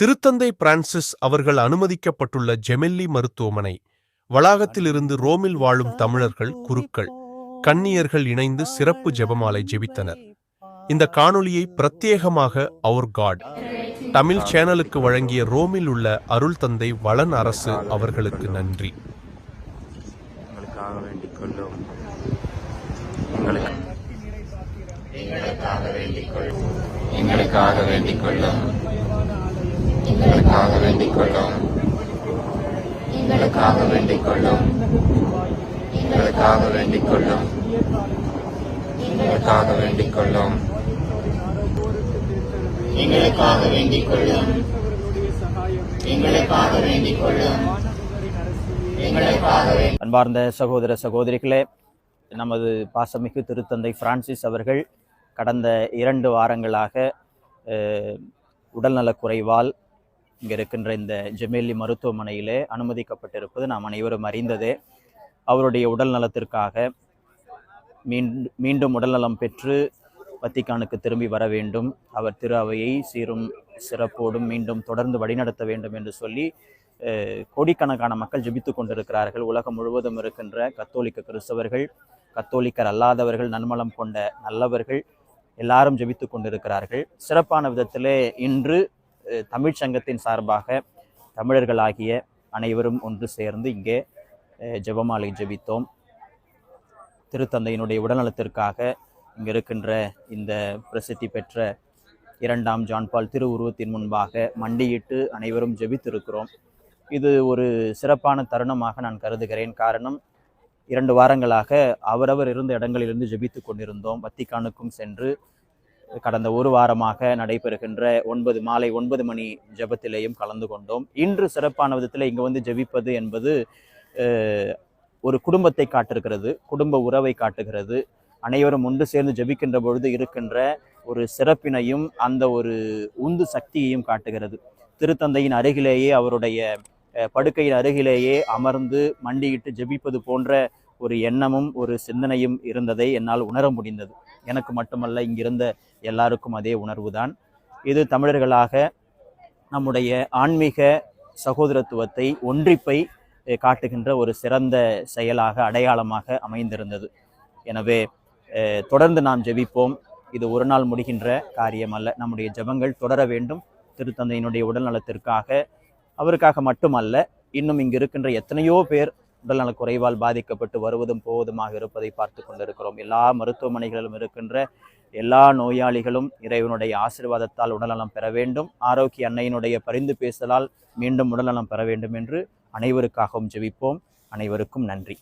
திருத்தந்தை பிரான்சிஸ் அவர்கள் அனுமதிக்கப்பட்டுள்ள ஜெமெல்லி மருத்துவமனை. வளாகத்திலிருந்து ரோமில் வாழும் தமிழர்கள் குருக்கள் கன்னியர்கள் இணைந்து சிறப்பு ஜெபமாலை ஜெபித்தனர். இந்த காணொளியை பிரத்யேகமாக அவர் காட் தமிழ் சேனலுக்கு வழங்கிய ரோமில் உள்ள அருள் தந்தை வளன் அரசு அவர்களுக்கு நன்றி. எங்களுக்காக வேண்டிக் கொள்ளும் வேண்டிக் கொள்ளும் எங்களுக்காக வேண்டிக் கொள்ளும் எங்களுக்காக வேண்டிக் கொள்ளும் எங்களுக்காக வேண்டிக் கொள்ளும் எங்களுக்காக வேண்டிக் கொள்ளும் எங்களுக்காக வேண்டிக் கொள்ளும் அன்பார்ந்த சகோதர சகோதரிகளே நமது பாசமிகு திருத்தந்தை பிரான்சிஸ் அவர்கள் கடந்த இரண்டு வாரங்களாக உடல்நலக்குறைவால் உடல்நலக் குறைவால் இங்கே இருக்கின்ற இந்த ஜெமேலி மருத்துவமனையிலே அனுமதிக்கப்பட்டிருப்பது நாம் அனைவரும் அறிந்ததே. அவருடைய உடல் நலத்திற்காக மீண்டும் மீண்டும் உடல்நலம் பெற்று வத்திக்கானுக்கு திரும்பி வர வேண்டும். அவர் திரு அவையை சீரும் சிறப்போடும் மீண்டும் தொடர்ந்து வழிநடத்த வேண்டும் என்று சொல்லி கோடிக்கணக்கான மக்கள் ஜெபித்து கொண்டிருக்கிறார்கள். உலகம் முழுவதும் இருக்கின்ற கத்தோலிக்க கிறிஸ்தவர்கள் கத்தோலிக்கர் அல்லாதவர்கள் நன்மலம் கொண்ட நல்லவர்கள் எல்லாரும் ஜெபித்துக் கொண்டிருக்கிறார்கள். சிறப்பான விதத்திலே இன்று தமிழ் தமிழ்ச் சங்கத்தின் சார்பாக தமிழர்களாகிய அனைவரும் ஒன்று சேர்ந்து இங்கே ஜெபமாலை ஜெபித்தோம். திருத்தந்தையினுடைய உடல்நலத்திற்காக இங்கே இருக்கின்ற இந்த பிரசித்தி பெற்ற இரண்டாம் ஜான்பால் திருவுருவத்தின் முன்பாக மண்டியிட்டு அனைவரும் ஜெபித்திருக்கிறோம். இது ஒரு சிறப்பான தருணமாக நான் கருதுகிறேன். காரணம் இரண்டு வாரங்களாக அவரவர் இருந்த இடங்களிலிருந்து ஜெபித்து கொண்டிருந்தோம். வத்திக்கானுக்கும் சென்று கடந்த ஒரு வாரமாக நடைபெறுகின்ற ஒன்பது மாலை ஒன்பது மணி ஜபத்திலேயும் கலந்து கொண்டோம். இன்று சிறப்பான விதத்தில் இங்கே வந்து ஜெபிப்பது என்பது ஒரு குடும்பத்தை காட்டுகிறது குடும்ப உறவை காட்டுகிறது. அனைவரும் ஒன்று சேர்ந்து ஜெபிக்கின்ற பொழுது இருக்கின்ற ஒரு சிறப்பினையும் அந்த ஒரு உந்து சக்தியையும் காட்டுகிறது. திருத்தந்தையின் அருகிலேயே அவருடைய படுக்கையின் அருகிலேயே அமர்ந்து மண்டியிட்டு ஜெபிப்பது போன்ற ஒரு எண்ணமும் ஒரு சிந்தனையும் இருந்ததை என்னால் உணர முடிந்தது. எனக்கு மட்டுமல்ல இங்கிருந்த எல்லாருக்கும் அதே உணர்வுதான். இது தமிழர்களாக நம்முடைய ஆன்மீக சகோதரத்துவத்தை ஒன்றிப்பை காட்டுகின்ற ஒரு சிறந்த செயலாக அடையாளமாக அமைந்திருந்தது. எனவே தொடர்ந்து நாம் ஜெபிப்போம். இது ஒரு நாள் முடிகின்ற காரியம் அல்ல. நம்முடைய ஜெபங்கள் தொடர வேண்டும். திருத்தந்தையினுடைய உடல்நலத்திற்காக அவருக்காக மட்டுமல்ல இன்னும் இங்கு இருக்கின்ற எத்தனையோ பேர் உடல்நலக் குறைவால் பாதிக்கப்பட்டு வருவதும் போவதுமாக இருப்பதை பார்த்து கொண்டிருக்கிறோம். எல்லா மருத்துவமனைகளிலும் இருக்கின்ற எல்லா நோயாளிகளும் இறைவனுடைய ஆசீர்வாதத்தால் உடல்நலம் பெற வேண்டும். ஆரோக்கிய அன்னையினுடைய பரிந்து பேசலால் மீண்டும் உடல்நலம் பெற வேண்டும் என்று அனைவருக்காகவும் ஜெபிப்போம். அனைவருக்கும் நன்றி.